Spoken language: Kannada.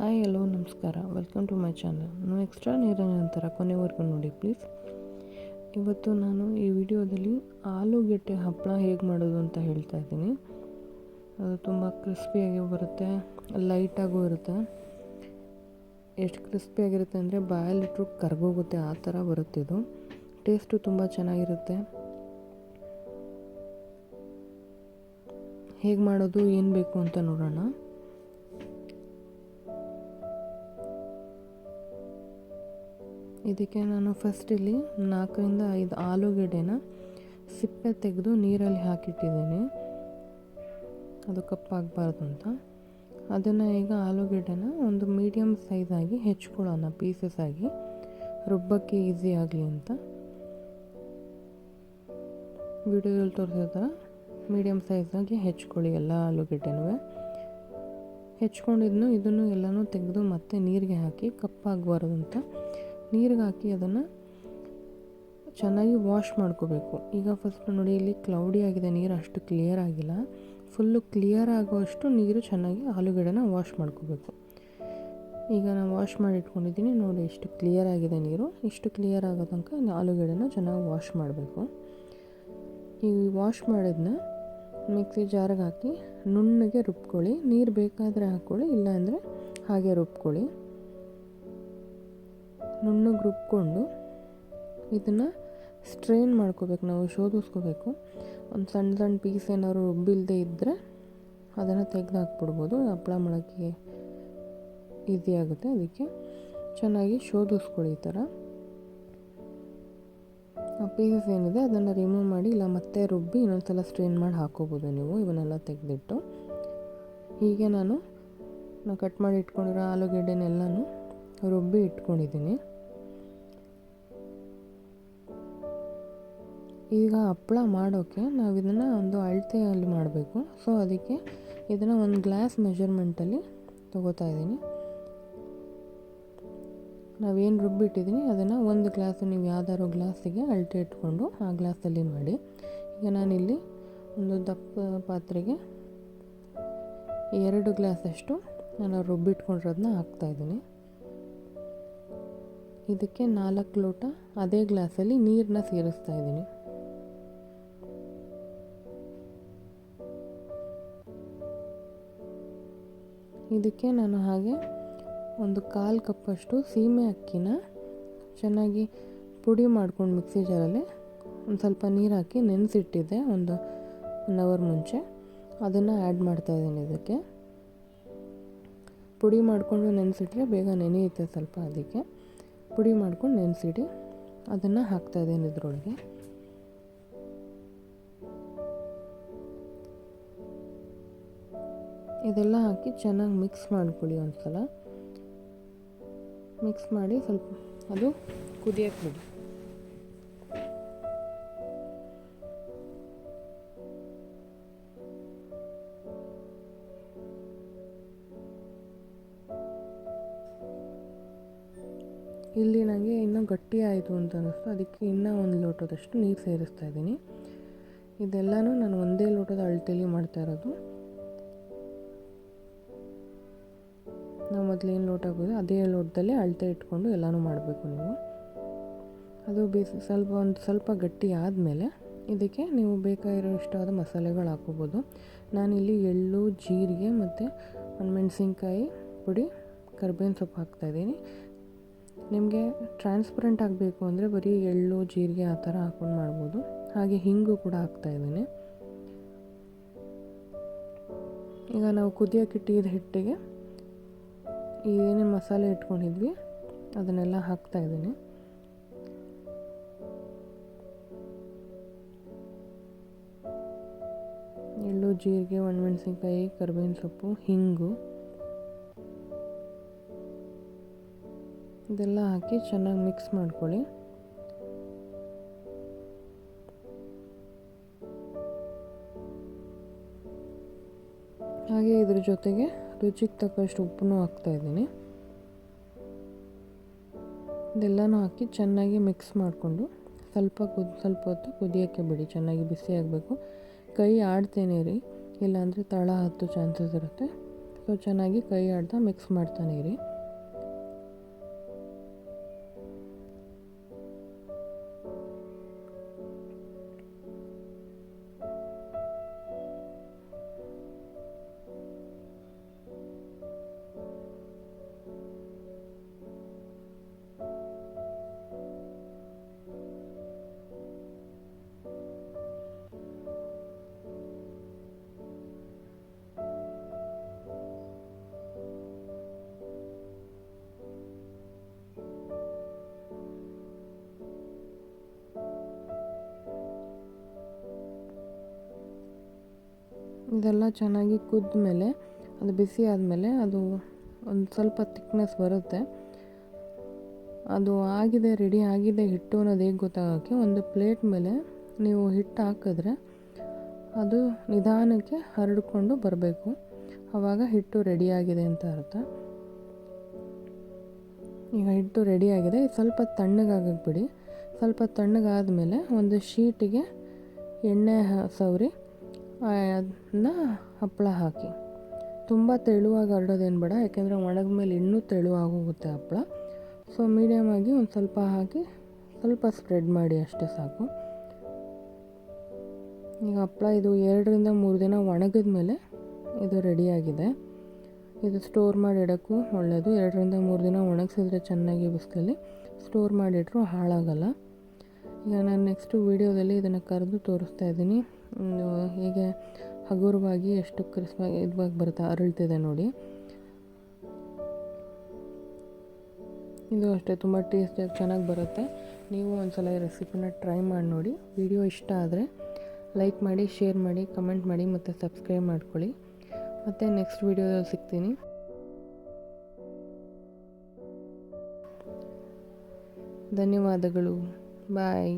ಹಾಯ್, ಹಲೋ, ನಮಸ್ಕಾರ. ವೆಲ್ಕಮ್ ಟು ಮೈ ಚಾನಲ್ ನಾನು ಎಕ್ಸ್ಟ್ರಾ ನೀರಿನ ನಂತರ ಕೊನೆವರೆಗೂ ನೋಡಿ ಪ್ಲೀಸ್ ಇವತ್ತು ನಾನು ಈ ವಿಡಿಯೋದಲ್ಲಿ ಆಲೂಗೆಡ್ಡೆ ಹಪ್ಪಳ ಹೇಗೆ ಮಾಡೋದು ಅಂತ ಹೇಳ್ತಾ ಇದ್ದೀನಿ. ಅದು ತುಂಬ ಕ್ರಿಸ್ಪಿಯಾಗಿ ಬರುತ್ತೆ ಲೈಟಾಗೂ ಇರುತ್ತೆ. ಎಷ್ಟು ಕ್ರಿಸ್ಪಿಯಾಗಿರುತ್ತೆ ಅಂದರೆ ಬಾಯಲ್ಲಿಟ್ಟರು ಕರ್ಗೋಗುತ್ತೆ, ಆ ಥರ ಬರುತ್ತೆ ಇದು. ಟೇಸ್ಟು ತುಂಬ ಚೆನ್ನಾಗಿರುತ್ತೆ. ಹೇಗೆ ಮಾಡೋದು, ಏನು ಬೇಕು ಅಂತ ನೋಡೋಣ. ಇದಕ್ಕೆ ನಾನು ಫಸ್ಟ್ ಇಲ್ಲಿ ನಾಲ್ಕರಿಂದ ಐದು ಆಲೂಗೆಡ್ಡೆನ ಸಿಪ್ಪೆ ತೆಗೆದು ನೀರಲ್ಲಿ ಹಾಕಿಟ್ಟಿದ್ದೀನಿ. ಅದು ಕಪ್ಪಾಗಬಾರ್ದು ಅಂತ. ಅದನ್ನು ಈಗ ಆಲೂಗೆಡ್ಡೆನ ಒಂದು ಮೀಡಿಯಮ್ ಸೈಜಾಗಿ ಹೆಚ್ಕೊಳ್ಳೋಣ ಪೀಸಸ್ ಆಗಿ. ರುಬ್ಬಕ್ಕೆ ಈಸಿ ಆಗಲಿ ಅಂತ. ವಿಡಿಯೋದಲ್ಲಿ ತೋರಿಸಿದ ಮೀಡಿಯಮ್ ಸೈಜಾಗಿ ಹೆಚ್ಕೊಳ್ಳಿ ಎಲ್ಲ ಆಲೂಗೆಡ್ಡೆನೂ ಹೆಚ್ಕೊಂಡಿದ್ನು, ಇದನ್ನು ಎಲ್ಲನೂ ತೆಗೆದು ಮತ್ತೆ ನೀರಿಗೆ ಹಾಕಿ ಕಪ್ಪಾಗಬಾರ್ದು ಅಂತ. ನೀರಿಗೆ ಹಾಕಿ ಅದನ್ನು ಚೆನ್ನಾಗಿ ವಾಶ್ ಮಾಡ್ಕೋಬೇಕು. ಈಗ ಫಸ್ಟ್ ನೋಡಿ ಇಲ್ಲಿ ಕ್ಲೌಡಿ ಆಗಿದೆ, ನೀರು ಅಷ್ಟು ಕ್ಲಿಯರ್ ಆಗಿಲ್ಲ. ಫುಲ್ಲು ಕ್ಲಿಯರ್ ಆಗುವಷ್ಟು ನೀರು ಚೆನ್ನಾಗಿ ಆಲೂಗಡ್ಡೆನ ವಾಶ್ ಮಾಡ್ಕೋಬೇಕು. ಈಗ ನಾನು ವಾಶ್ ಮಾಡಿ ಇಟ್ಕೊಂಡಿದ್ದೀನಿ ನೋಡಿ ಎಷ್ಟು ಕ್ಲಿಯರ್ ಆಗಿದೆ ನೀರು. ಇಷ್ಟು ಕ್ಲಿಯರ್ ಆಗೋ ತನಕ ಆಲೂಗಡ್ಡೆನ ಚೆನ್ನಾಗಿ ವಾಶ್ ಮಾಡಬೇಕು. ಈ ವಾಶ್ ಮಾಡಿದ್ನ ಮಿಕ್ಸಿ ಜಾರಿಗೆ ಹಾಕಿ ನುಣ್ಣಗೆ ರುಬ್ಕೊಳ್ಳಿ. ನೀರು ಬೇಕಾದರೆ ಹಾಕ್ಕೊಳ್ಳಿ, ಇಲ್ಲಾಂದರೆ ಹಾಗೆ ರುಬ್ಕೊಳ್ಳಿ. ನುಣ್ಣಗೆ ರುಬ್ಕೊಂಡು ಇದನ್ನು ಸ್ಟ್ರೈನ್ ಮಾಡ್ಕೋಬೇಕು, ನಾವು ಶೋಧಿಸ್ಕೋಬೇಕು. ಒಂದು ಸಣ್ಣ ಸಣ್ಣ ಪೀಸ್ ಏನಾದ್ರು ರುಬ್ಬಿಲ್ಲದೆ ಇದ್ದರೆ ಅದನ್ನು ತೆಗೆದು ಹಾಕ್ಬಿಡ್ಬೋದು ಹಪ್ಪಳ ಮಾಡೋಕ್ಕೆ ಈಸಿ ಆಗುತ್ತೆ ಅದಕ್ಕೆ. ಚೆನ್ನಾಗಿ ಶೋಧಿಸ್ಕೊಳ್ಳಿ ಈ ಥರ ಆ ಪೀಸಸ್ ಏನಿದೆ ಅದನ್ನು ರಿಮೂವ್ ಮಾಡಿ, ಇಲ್ಲ ಮತ್ತೆ ರುಬ್ಬಿ ಇನ್ನೊಂದು ಸಲ ಸ್ಟ್ರೈನ್ ಮಾಡಿ ಹಾಕೋಬೋದು ನೀವು, ಇವನ್ನೆಲ್ಲ ತೆಗೆದಿಟ್ಟು. ಹೀಗೆ ನಾನು ನಾನು ಕಟ್ ಮಾಡಿ ಇಟ್ಕೊಂಡಿರೋ ಆಲೂಗೆಡ್ಡೆನೆಲ್ಲನೂ ರುಬ್ಬಿ ಇಟ್ಕೊಂಡಿದ್ದೀನಿ. ಈಗ ಹಪ್ಪಳ ಮಾಡೋಕ್ಕೆ ನಾವು ಇದನ್ನು ಒಂದು ಅಳತೆಯಲ್ಲಿ ಮಾಡಬೇಕು. ಸೊ ಅದಕ್ಕೆ ಇದನ್ನು ಒಂದು ಗ್ಲಾಸ್ ಮೆಷರ್ಮೆಂಟಲ್ಲಿ ತೊಗೋತಾ ಇದ್ದೀನಿ. ನಾವೇನು ರುಬ್ಬಿಟ್ಟಿದ್ದೀನಿ ಅದನ್ನು ಒಂದು ಗ್ಲಾಸು ನೀವು ಯಾವ್ದಾದ್ರು ಗ್ಲಾಸಿಗೆ ಅಳತೆ ಇಟ್ಕೊಂಡು ಆ ಗ್ಲಾಸಲ್ಲಿ ಮಾಡಿ. ಈಗ ನಾನಿಲ್ಲಿ ಒಂದು ದಪ್ಪ ಪಾತ್ರೆಗೆ ಎರಡು ಗ್ಲಾಸಷ್ಟು ನಾನು ರುಬ್ಬಿಟ್ಕೊಂಡಿರೋದನ್ನ ಹಾಕ್ತಾಯಿದ್ದೀನಿ ಇದಕ್ಕೆ ನಾಲ್ಕು ಲೋಟ ಅದೇ ಗ್ಲಾಸಲ್ಲಿ ನೀರನ್ನ ಸೇರಿಸ್ತಾ ಇದ್ದೀನಿ. ಇದಕ್ಕೆ ನಾನು ಹಾಗೆ ಒಂದು ಕಾಲು ಕಪ್ಪಷ್ಟು ಸೀಮೆ ಅಕ್ಕಿನ ಚೆನ್ನಾಗಿ ಪುಡಿ ಮಾಡ್ಕೊಂಡು ಮಿಕ್ಸಿ ಜಾರಲ್ಲಿ ಒಂದು ಸ್ವಲ್ಪ ನೀರು ಹಾಕಿ ನೆನೆಸಿಟ್ಟಿದ್ದೆ ಒಂದು ಒನ್ ಅವರ್ ಮುಂಚೆ. ಅದನ್ನು ಆ್ಯಡ್ ಮಾಡ್ತಾಯಿದ್ದೀನಿ ಇದಕ್ಕೆ. ಪುಡಿ ಮಾಡಿಕೊಂಡು ನೆನೆಸಿಟ್ರೆ ಬೇಗ ನೆನೆಯುತ್ತೆ ಸ್ವಲ್ಪ ಅದಕ್ಕೆ. ಪುಡಿ ಮಾಡ್ಕೊಂಡು ನೆನೆಸಿಡಿ. ಅದನ್ನು ಹಾಕ್ತಾಯಿದ್ದೀನಿ ಇದರೊಳಗೆ. ಇದೆಲ್ಲ ಹಾಕಿ ಚೆನ್ನಾಗಿ ಮಿಕ್ಸ್ ಮಾಡ್ಕೊಳ್ಳಿ ಒಂದು ಸಲ ಮಿಕ್ಸ್ ಮಾಡಿ ಸ್ವಲ್ಪ ಅದು ಕುದಿಯಕ್ಕೆ ಬಿಡಿ. ಇಲ್ಲಿ ನನಗೆ ಇನ್ನೂ ಗಟ್ಟಿ ಆಯಿತು ಅಂತ ಅನ್ನಿಸ್ತು. ಅದಕ್ಕೆ ಇನ್ನೂ ಒಂದು ಲೋಟದಷ್ಟು ನೀರು ಸೇರಿಸ್ತಾ ಇದ್ದೀನಿ. ಇದೆಲ್ಲನೂ ನಾನು ಒಂದೇ ಲೋಟದ ಅಳತೆಯಲ್ಲಿ ಮಾಡ್ತಾ ಇರೋದು. ನಾವು ಮೊದಲು ಏನು ಲೋಟ ಹಾಕೋದು ಅದೇ ಲೋಟದಲ್ಲಿ ಅಳತೆ ಇಟ್ಕೊಂಡು ಎಲ್ಲನೂ ಮಾಡಬೇಕು ನೀವು. ಅದು ಬೇಸ್ ಸ್ವಲ್ಪ ಒಂದು ಸ್ವಲ್ಪ ಗಟ್ಟಿ ಆದಮೇಲೆ ಇದಕ್ಕೆ ನೀವು ಬೇಕಾಗಿರೋ ಇಷ್ಟವಾದ ಮಸಾಲೆಗಳು ಹಾಕೋಬೋದು. ನಾನಿಲ್ಲಿ ಎಳ್ಳು, ಜೀರಿಗೆ ಮತ್ತು ಮೆಣಸಿನ್ಕಾಯಿ ಪುಡಿ, ಕರ್ಬೇವಿನ ಸೊಪ್ಪು ಹಾಕ್ತಾಯಿದ್ದೀನಿ ನಿಮಗೆ ಟ್ರಾನ್ಸ್ಪರೆಂಟ್ ಆಗಬೇಕು ಅಂದರೆ ಬರೀ ಎಳ್ಳು, ಜೀರಿಗೆ ಆ ಥರ ಹಾಕ್ಕೊಂಡು ಮಾಡ್ಬೋದು. ಹಾಗೆ ಹಿಂಗು ಕೂಡ ಹಾಕ್ತಾಯಿದ್ದೀನಿ ಈಗ ನಾವು ಕುದಿಯೋಕ್ಕಿಟ್ಟಿದ ಹಿಟ್ಟಿಗೆ ಏನೇನು ಮಸಾಲೆ ಇಟ್ಕೊಂಡಿದ್ವಿ, ಅದನ್ನೆಲ್ಲ ಹಾಕ್ತಾಯಿದ್ದೀನಿ ಎಳ್ಳು ಜೀರಿಗೆ, ಒಣಮೆಣ್ಸಿನ್ಕಾಯಿ, ಕರ್ಬೇವಿನ ಸೊಪ್ಪು, ಹಿಂಗು. ಇದೆಲ್ಲ ಹಾಕಿ ಚೆನ್ನಾಗಿ ಮಿಕ್ಸ್ ಮಾಡ್ಕೊಳ್ಳಿ. ಹಾಗೆ ಇದ್ರ ಜೊತೆಗೆ ರುಚಿಗೆ ತಕ್ಕಷ್ಟು ಉಪ್ಪನ್ನು ಹಾಕ್ತಾಯಿದ್ದೀನಿ ಇದೆಲ್ಲನೂ ಹಾಕಿ ಚೆನ್ನಾಗಿ ಮಿಕ್ಸ್ ಮಾಡಿಕೊಂಡು ಸ್ವಲ್ಪ ಕುದ್, ಸ್ವಲ್ಪ ಹೊತ್ತು ಕುದಿಯೋಕ್ಕೆ ಬಿಡಿ, ಚೆನ್ನಾಗಿ ಬಿಸಿ ಆಗಬೇಕು. ಕೈ ಆಡ್ತೇನೆ ರೀ ಇಲ್ಲಾಂದರೆ ತಳ ಹತ್ತು ಚಾನ್ಸಸ್ ಇರುತ್ತೆ. ಸೊ ಚೆನ್ನಾಗಿ ಕೈ ಆಡ್ತಾ ಮಿಕ್ಸ್ ಮಾಡ್ತಾನೆ ಇರಿ. ಇದೆಲ್ಲ ಚೆನ್ನಾಗಿ ಕುದ್ದ ಮೇಲೆ ಅದು ಬಿಸಿ ಆದಮೇಲೆ ಅದು ಒಂದು ಸ್ವಲ್ಪ ತಿಕ್ನೆಸ್ ಬರುತ್ತೆ. ಅದು ಆಗಿದೆ ರೆಡಿ ಆಗಿದೆ, ಹಿಟ್ಟು ಅನ್ನೋದು ಹೇಗೆ ಗೊತ್ತಾಗೋಕ್ಕೆ ಒಂದು ಪ್ಲೇಟ್ ಮೇಲೆ ನೀವು ಹಿಟ್ಟು ಹಾಕಿದ್ರೆ ಅದು ನಿಧಾನಕ್ಕೆ ಹರಡಿಕೊಂಡು ಬರಬೇಕು. ಆವಾಗ ಹಿಟ್ಟು ರೆಡಿಯಾಗಿದೆ ಅಂತ ಅರ್ಥ. ಈಗ ಹಿಟ್ಟು ರೆಡಿಯಾಗಿದೆ ಸ್ವಲ್ಪ ತಣ್ಣಗಾಗಕ್ಕೆ ಬಿಡಿ. ಸ್ವಲ್ಪ ತಣ್ಣಗಾದಮೇಲೆ ಒಂದು ಶೀಟಿಗೆ ಎಣ್ಣೆ ಸವರಿ ಅದನ್ನ ಹಪ್ಪಳ ಹಾಕಿ. ತುಂಬ ತೆಳುವಾಗಿ ಹರಡೋದೇನು ಬೇಡ, ಯಾಕೆಂದರೆ ಒಣಗಿದ ಮೇಲೆ ಇನ್ನೂ ತೆಳುವಾಗೋಗುತ್ತೆ ಹಪ್ಪಳ. ಸೊ ಮೀಡಿಯಮಾಗಿ ಒಂದು ಸ್ವಲ್ಪ ಹಾಕಿ ಸ್ವಲ್ಪ ಸ್ಪ್ರೆಡ್ ಮಾಡಿ ಅಷ್ಟೇ ಸಾಕು. ಈಗ ಹಪ್ಪಳ ಇದು ಎರಡರಿಂದ ಮೂರು ದಿನ ಒಣಗಿದ ಮೇಲೆ ಇದು ರೆಡಿಯಾಗಿದೆ ಇದು ಸ್ಟೋರ್ ಮಾಡಿ ಇಡೋಕ್ಕೂ ಒಳ್ಳೆಯದು ಎರಡರಿಂದ ಮೂರು ದಿನ ಒಣಗಿಸಿದ್ರೆ ಚೆನ್ನಾಗಿ ಬಿಸಿಲಲ್ಲಿ ಸ್ಟೋರ್ ಮಾಡಿಟ್ರು ಹಾಳಾಗಲ್ಲ. ಈಗ ನಾನು ನೆಕ್ಸ್ಟು ವೀಡಿಯೋದಲ್ಲಿ ಇದನ್ನು ಕರೆದು ತೋರಿಸ್ತಾ ಇದ್ದೀನಿ. ಹೇಗೆ ಹಗುರವಾಗಿ ಎಷ್ಟು ಕ್ರಿಸ್ಪಾಗಿ ಇದುವಾಗಿ ಬರುತ್ತೆ ಅರಳ್ತಿದೆ ನೋಡಿ. ಇದು ಅಷ್ಟೇ, ತುಂಬ ಟೇಸ್ಟಿಯಾಗಿ ಚೆನ್ನಾಗಿ ಬರುತ್ತೆ. ನೀವು ಒಂದ್ಸಲ ಈ ರೆಸಿಪಿನ ಟ್ರೈ ಮಾಡಿ ನೋಡಿ. ವಿಡಿಯೋ ಇಷ್ಟ ಆದರೆ ಲೈಕ್ ಮಾಡಿ ಶೇರ್ ಮಾಡಿ ಕಮೆಂಟ್ ಮಾಡಿ ಮತ್ತು ಸಬ್ಸ್ಕ್ರೈಬ್ ಮಾಡ್ಕೊಳ್ಳಿ. ಮತ್ತು ನೆಕ್ಸ್ಟ್ ವಿಡಿಯೋದಲ್ಲಿ ಸಿಗ್ತೀನಿ. ಧನ್ಯವಾದಗಳು. ಬಾಯ್